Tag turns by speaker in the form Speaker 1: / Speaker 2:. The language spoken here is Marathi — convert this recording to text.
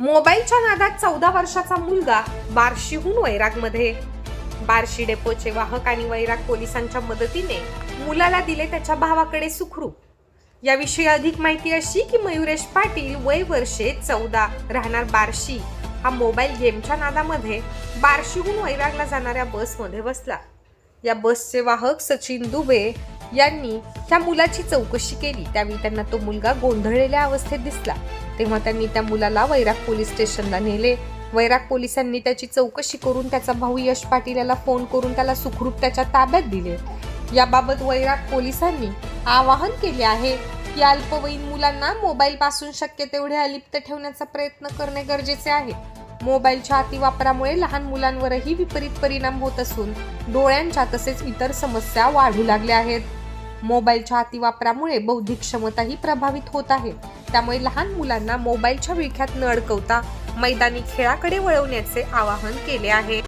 Speaker 1: मोबाईलच्या नादात चौदा वर्षाचा मुलगा बार्शीहून वैरागमध्ये. बार्शी डेपोचे वाहक आणि वैराग पोलिसांच्या मदतीने मुलाला दिले त्याच्या भावाकडे सुखरूप. याविषयी अधिक माहिती अशी की मयुरेश पाटील वय वर्षे चौदा. राहणार बार्शी. हा मोबाईल गेमच्या नादामध्ये बार्शीहून वैरागला जाणाऱ्या बसमध्ये बसला. या बसचे वाहक सचिन दुबे यांनी त्या मुलाची चौकशी केली. त्यावेळी त्यांना तो मुलगा गोंधळलेल्या अवस्थेत दिसला. तेव्हा त्यांनी त्या मुलाला वैराग पोलीस स्टेशनला नेले. वैराग पोलिसांनी त्याची चौकशी करून त्याचा भाऊ यश पाटील याला फोन करून त्याला सुखरूप त्याच्या ताब्यात दिले. याबाबत वैराग पोलिसांनी आवाहन केले आहे की अल्पवयीन मुलांना मोबाईल पासून शक्य तेवढे अलिप्त ठेवण्याचा प्रयत्न करणे गरजेचे आहे. मोबाईलच्या अतिवापरामुळे लहान मुलांवरही विपरीत परिणाम होत असून डोळ्यांच्या तसेच इतर समस्या वाढू लागल्या आहेत. मोबाईलच्या अतिवापरामुळे बौद्धिक क्षमताही प्रभावित होत आहे. त्यामुळे लहान मुलांना मोबाईलच्या विळख्यात न अडकवता मैदानी खेळाकडे वळवण्याचे आवाहन केले आहे.